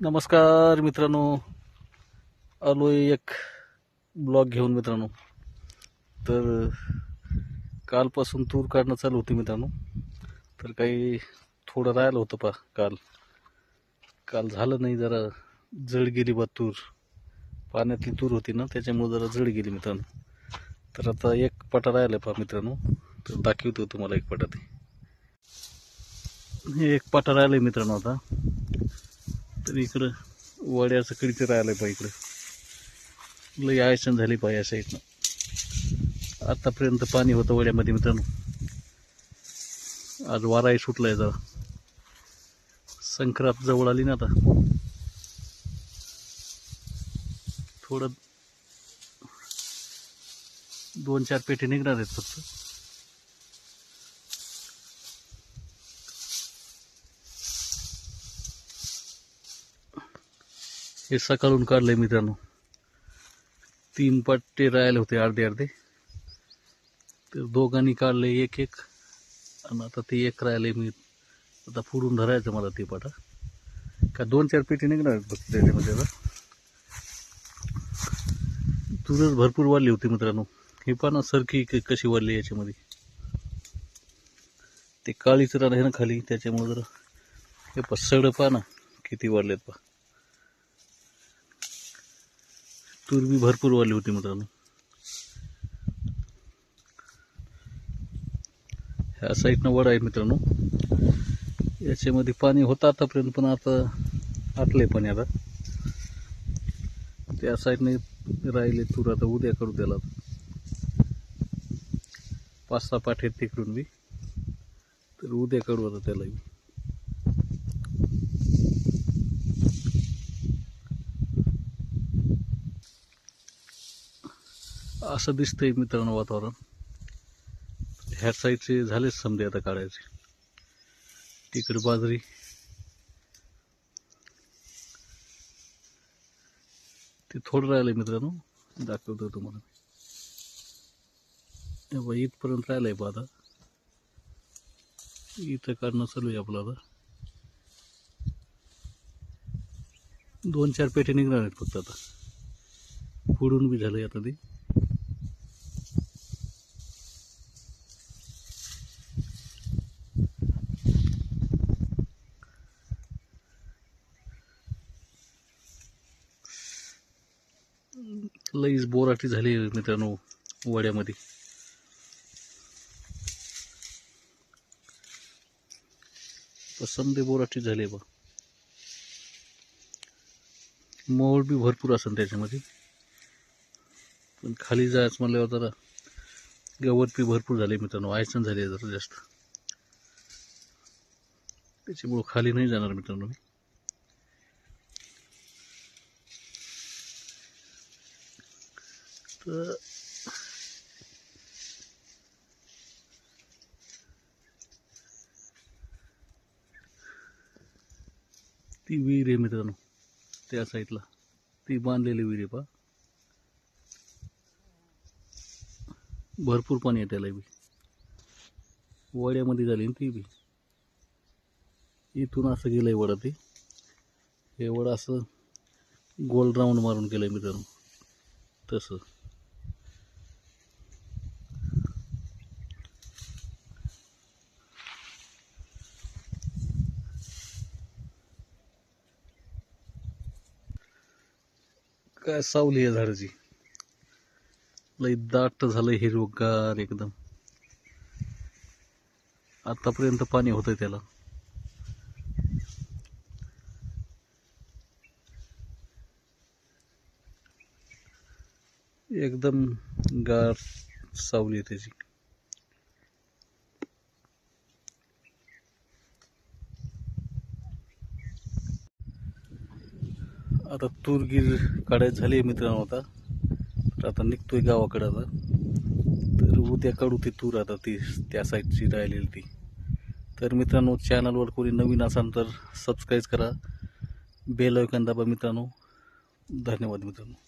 नमस्कार मित्रांनो. आलो एक ब्लॉग घेऊन मित्रांनो. तर कालपासून तूर काढणं चालू होती मित्रांनो. तर काही थोडं राहिलं होतं पा काल. काल झालं नाही जरा जड गेली बा तूर पाण्यातली तूर होती ना त्याच्यामुळे जरा जड गेली मित्रांनो. तर आता एक पटा राहिला पा मित्रांनो. तर दाखवतो तुम्हाला एक पटा ते. एक पटा राहिलं मित्रांनो आता. तर इकडं वड्याचं कडीचं राहिलं पा इकडं. लई आयसन झाली पाहिजे असं साईडनं आत्तापर्यंत पाणी होतं वड्यामध्ये मित्रांनो. आज वाराही सुटलाय जरा. संक्रांत जवळ आली ना आता. थोडं दोन चार पेटी निघणार आहेत फक्त. हे सकाळून काढलं आहे मित्रांनो. तीन पट्टे राहिले होते अर्धे अर्धे. तर दोघांनी काढले एक एक. आणि आता ते एक राहिले मी. आता पुढून धरायचं मला ते पाटा. का दोन चार पेटी निघणार फक्त त्याच्यामध्ये आता. तुरच भरपूर वाढली होती मित्रांनो. हे पाना सरकी क- कशी वाढली याच्यामध्ये? ते काळीच रान ना खाली त्याच्यामुळे जरा हे पा सड पाना किती वाढलेत पा तूर बी भरपूर वाली होती मित्रांनो. ह्या साईडनं वड आहे मित्रांनो. याच्यामध्ये पाणी होतं आतापर्यंत पण आता आटले पाणी आता. त्या साईडने राहिले तूर आता उद्या करू त्याला. पाच सहा पाठ आहेत तिकडून बी. तर उद्या करू आता त्याला असं दिसतंय मित्रांनो वातावरण. ह्या साईडचे झालेच समजे आता काढायचे. तिकडे बाजरी. ते थोडं राहिलंय मित्रांनो. दाखवतो तुम्हाला हे बघा, इथपर्यंत राहिलंय बा आता. इथं काढणं चालू आहे आपलं आता. दोन चार पेटे निघणार आहेत फक्त आता. पुढून बी झालंय आता ते. लईच बोराटी झाली मित्रांनो वड्यामध्ये. समजे बोराटी झाली बा. मोळ बी भरपूर असेल त्याच्यामध्ये. पण खाली जायचं म्हणल्यावर जरा गवत बी भरपूर झाले मित्रांनो आयसन झाले जरा जास्त. त्याच्यामुळं खाली नाही जाणार मित्रांनो मी. तर ती विहीर आहे मित्रांनो त्या साईडला. ती बांधलेली विहीर आहे पा भरपूर पाणी आहे त्याला बी. वड्यामध्ये झाली ना ती बी. इथून असं गेलं आहे वडा ते. हे वडा असं गोल राऊंड मारून गेलंय मित्रांनो. तसं. काय सावली आहे झाडाची? लई दाट झालं हिरवगार एकदम. आतापर्यंत पाणी होतंय त्याला. एकदम गार सावली आहे त्याची. आता तूरगीर काढायचं झाली आहे मित्रांनो आता. तर आता निघतोय गावाकडे आता. तर उद्या काढू ती तूर आता ती त्या साईडची राहिलेली ती. तर मित्रांनो चॅनलवर कोणी नवीन असाल तर सबस्क्राईब करा. बेल ऐकून दाबा मित्रांनो. धन्यवाद मित्रांनो.